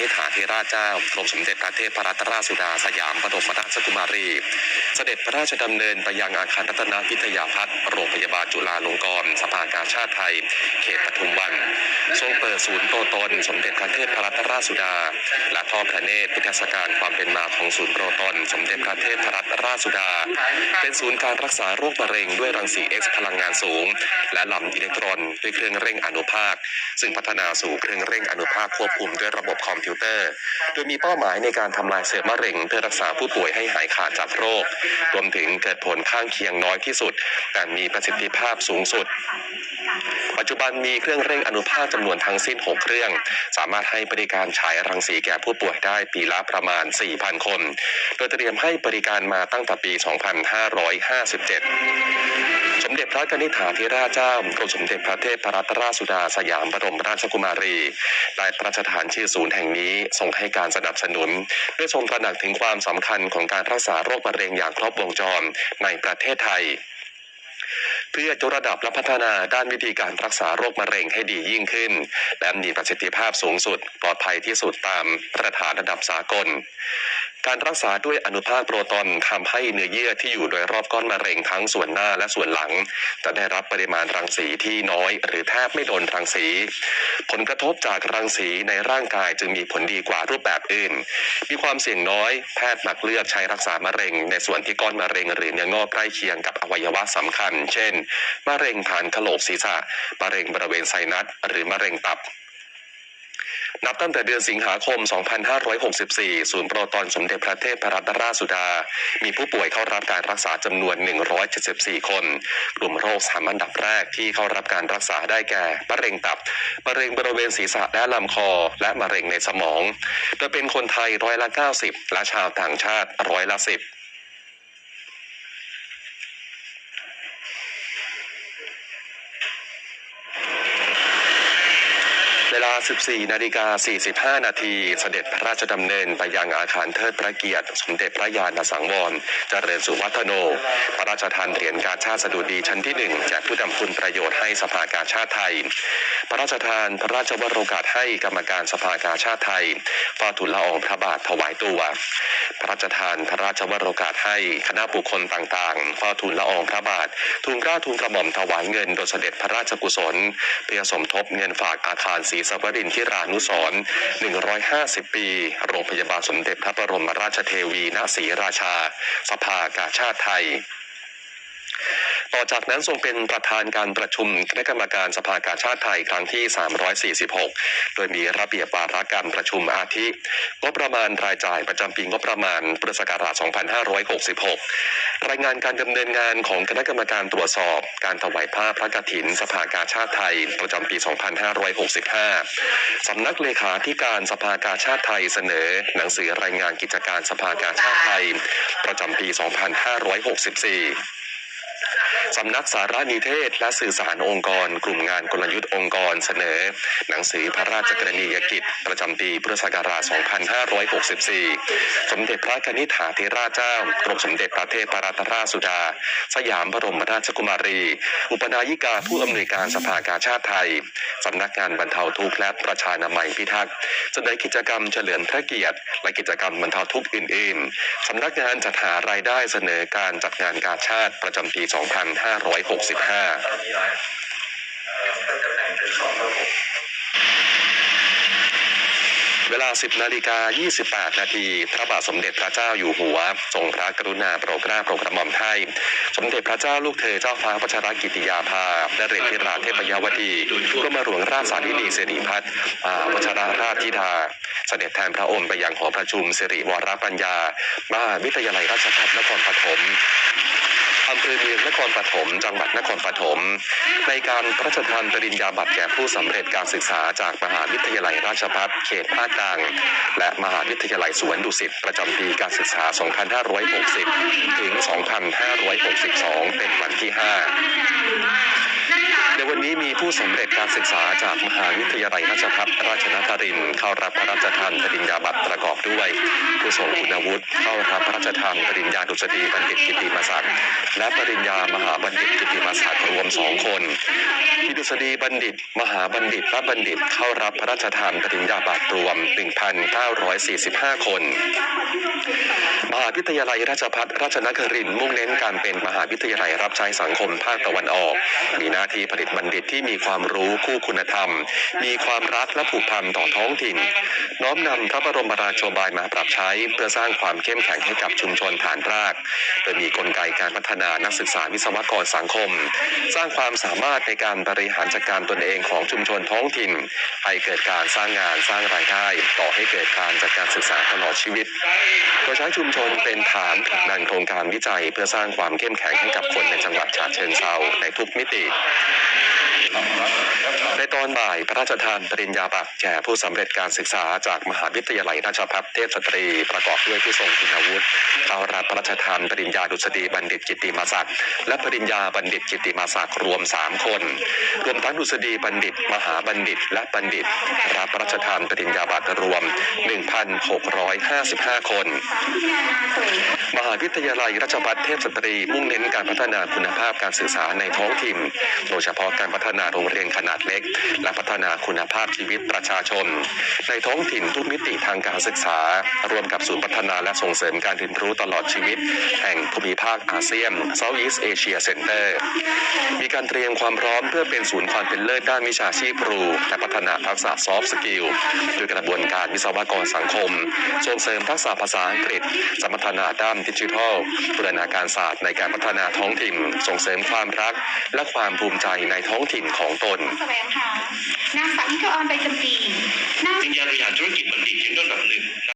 นิษฐาธิราชเจ้ากรมสมเด็จพระเทพรัตนราชสุดาสยามบรมราชกุมารี เสด็จพระราชดำเนินไปยังอาคารรัตนพิทยาพัฒน์โรงพยาบาลจุฬาลงกรณ์สภากาชาติไทย เขตปทุมวันทรงเปิดศูนย์โตตน สมเด็จพระเทพรัตนราชสุดา และทอดพระเนตรพิทยาสการความเป็นมาของศูนย์โปรตน สมเด็จพระเทพรัตนราชสุดา เป็นศูนย์การรักษาโรคมะเร็งด้วยรังสี X พลังงานสูง และลำอิเล็กตรอนด้วยเครื่องเร่งอนุภาค ซึ่งพัฒนาสู่เครื่องเร่งอนุภาคควบคุมด้วยระบบคอมพิวเตอร์ โดยมีเป้าหมายในการทำลายเซลล์มะเร็ง เพื่อรักษาผู้ป่วยให้หายขาดจากโรค รวมถึงเกิดผลข้างเคียงน้อยที่สุด แต่มีประสิทธิภาพสูงสุด ปัจจุบันมีเครื่องเร่งอนุภาคจำนวนทั้งสิ้น 6 เครื่อง สามารถให้บริการฉายรังสีแก่ผู้ป่วยได้ปีละประมาณ 4,000 คน โดยเตรียมให้บริการมาตั้งแต่ปี 2557 เด็จพระนิษฐาธิราชเจ้ากรมสมเด็จพระเทพรัตนราชสุดาสยามบรมราชกุมารีได้พระราชทานชื่อศูนย์แห่งนี้ทรงให้การสนับสนุนด้วยทรงตระหนักถึงความสำคัญของการรักษาโรคมะเร็งอย่างครบวงจรในประเทศไทยเพื่อยกระดับและพัฒนาด้านวิธีการรักษาโรคมะเร็งให้ดียิ่งขึ้น และมีประสิทธิภาพสูงสุด ปลอดภัยที่สุดตามมาตรฐานระดับสากล การรักษาด้วยอนุภาคโปรตอนทำให้เนื้อเยื่อที่อยู่โดยรอบก้อนมะเร็งทั้งส่วนหน้าและส่วนหลัง จะได้รับปริมาณรังสีที่น้อย หรือแทบไม่โดนรังสี ผลกระทบจากรังสีในร่างกายจึงมีผลดีกว่ารูปแบบอื่น มีความเสี่ยงน้อย แพทย์มักเลือกใช้รักษามะเร็ง ในส่วนที่ก้อนมะเร็งหรือเนื้องอกใกล้เคียงกับอวัยวะสำคัญ เช่น มะเร็งผ่านกะโหลกศีรษะ มะเร็งบริเวณไซนัส หรือมะเร็งตับ นับตั้งแต่เดือนสิงหาคม 2564 ศูนย์โปรตอนสมเด็จพระเทพรัตนราชสุดา มีผู้ป่วยเข้ารับการรักษาจำนวน 174 คน กลุ่มโรคสามอันดับแรกที่เข้ารับการรักษาได้แก่ มะเร็งตับ มะเร็งบริเวณศีรษะและลำคอ และมะเร็งในสมองโดยเป็นคนไทยร้อยละ 90 และชาวต่างชาติร้อยละ 10 เวลา 14 นาฬิกา 45 นาที เสด็จพระราชดำเนินไปยังอาคารเทิดพระเกียรติ สมเด็จพระยาณสังวร เจริญสุวัฒโน พระราชทานเหรียญกาชาติสดุดีชั้นที่หนึ่งแจกผู้ดำคุณประโยชน์ให้สภากาชาติไทย พระราชทานพระราชวโรกาสให้กรรมการสภากาชาติไทยเฝ้าทูลละอองพระบาทถวายตัว พระราชทานพระราชวโรกาสให้คณะบุคคลต่างๆเฝ้าทูลละอองพระบาททูลกล้าทูลกระหม่อมถวายเงินโดยเสด็จพระราชกุศล เพื่อสมทบเงินฝากอาคารศรีสวรินทิรานุสร150 ปี โรงพยาบาลสมเด็จพระบรมราชเทวี ณ ศรีราชา สภากาชาติไทย ต่อจากนั้นทรงเป็นประธานการประชุมคณะกรรมการสภากาชาติไทยครั้งที่ 346 โดยมีระเบียบวาระการประชุมอาทิ งบประมาณรายจ่ายประจำปีงบประมาณพุทธศักราช 2566 รายงานการดำเนินงานของคณะกรรมการตรวจสอบ การถวายผ้าพระกฐิน สภากาชาติไทย ประจำปี 2565 สำนักเลขาธิการสภากาชาติไทยเสนอ หนังสือรายงานกิจการสภากาชาติไทย ประจำปี 2564 สำนักสารนิเทศ และสื่อสารองค์กร กลุ่มงานกลยุทธ์องค์กรเสนอ หนังสือพระราชกรณียกิจ ประจำปีพุทธศักราช 2564 สมเด็จพระกนิษฐาธิราชเจ้ากรมสมเด็จพระเทพรัตนราชสุดา สยามบรมราชกุมารี อุปนายิกาผู้อำนวยการสภากาชาติไทยสำนักงานบรรเทาทุกข์และประชานามัยพิทักษ์เสนอกิจกรรมเฉลิมพระเกียรติ และกิจกรรมบรรเทาทุกข์อื่น ๆสำนักงานจัดหารายได้เสนอการจัดงานกาชาติประจำปี2565 เวลา 10 นาฬิกา 28 นาที พระบาทสมเด็จพระเจ้าอยู่หัว ทรงพระกรุณาโปรดเกล้าโปรดกระหม่อมไทยสมเด็จพระเจ้าลูกเธอเจ้าฟ้าพัชรกิติยาภาและเรธิราเทพยวดีก็มาหลวงราชสาธินีสิริพัฒน์วัชรราชธิดาเสด็จแทนพระองค์ไปยังหอประชุมสิริวรปัญญา มหาวิทยาลัยราชภัฏนครปฐม อำเภอเมืองนครปฐม จังหวัดนครปฐม ในการพระราชทานปริญญาบัตรแก่ผู้สำเร็จการศึกษาจากมหาวิทยาลัยราชภัฏเขตภาคกลาง และมหาวิทยาลัยสวนดุสิตประจำปีการศึกษา 2560 ถึง 2562 เป็นวันที่ 5 นี้มีผู้สำเร็จการศึกษาจากมหาวิทยาลัยราชภัฏราชนครินทร์เข้ารับพระราชทานปริญญาบัตรประกอบด้วย ผู้ทรงคุณวุฒิเข้ารับพระราชทานปริญญาดุษฎีบัณฑิตกิติมศักดิ์และปริญญามหาบัณฑิตกิติมศักดิ์รวมสองคนมีดุษฎีบัณฑิต มหาบัณฑิตและบัณฑิตเข้ารับพระราชทานปริญญาบัตรรวม 1,945 คน มหาวิทยาลัยราชภัฏราชนครินทร์มุ่งเน้นการเป็นมหาวิทยาลัยรับใช้สังคมภาคตะวันออก มีหน้าที่ผลิตบัณฑิตที่มีความรู้คู่คุณธรรม มีความรักและผูกพันต่อท้องถิ่น น้อมนำพระบรมราโชบายมาปรับใช้เพื่อสร้างความเข้มแข็งให้กับชุมชนฐานราก โดยมีกลไกการพัฒนานักศึกษาวิศวกรสังคม สร้างความสามารถในการบริหารจัดการตนเองของชุมชนท้องถิ่น ให้เกิดการสร้างงานสร้างรายได้ ต่อให้เกิดการจัดการศึกษาตลอดชีวิตโดยใช้ชุมชนเป็นฐานผลักดันโครงการวิจัย เพื่อสร้างความเข้มแข็งให้กับคนในจังหวัดฉะเชิงเทราในทุกมิติ ในตอนบ่ายพระราชทานปริญญาบัตรแก่ผู้สำเร็จการศึกษาจากมหาวิทยาลัยราชภัฏเทพสตรี ประกอบด้วยผู้ทรงคุณวุฒิเข้ารับพระราชทานปริญญาดุษฎีบัณฑิตกิตติมศักดิ์และปริญญาบัณฑิตกิตติมศักดิ์รวม 3 คน รวมทั้งดุษฎีบัณฑิต มหาบัณฑิต และบัณฑิต รับพระราชทานปริญญาบัตรรวม 1,655 คน มหาวิทยาลัยราชภัฏเทพสตรีมุ่งเน้นการพัฒนาคุณภาพการศึกษาในท้องถิ่น โดยเฉพาะการพัฒนาโรงเรียนขนาดเล็ก และพัฒนาคุณภาพชีวิตประชาชน ในท้องถิ่นทุกมิติทางการศึกษาร่วมกับศูนย์พัฒนาและส่งเสริมการเรียนรู้ตลอดชีวิต แห่งภูมิภาคอาเซียน Southeast Asia Center มีการเตรียมความพร้อมเพื่อเป็นศูนย์ความเป็นเลิศด้านวิชาชีพครู และพัฒนาทักษะซอฟต์สกิลโดยกระบวนการวิศวกรสังคม ส่งเสริมทักษะภาษาอังกฤษ สมรรถนะด้านดิจิทัลบูรณาการศาสตร์ในการพัฒนาท้องถิ่น ส่งเสริมความรักและความภูมิใจในท้องถิ่นของตนแสวงหานางสาวนิทออนใบจำปีนางปริญญาบริหารธุรกิจบัณฑิตชั้นระดับหนึ่ง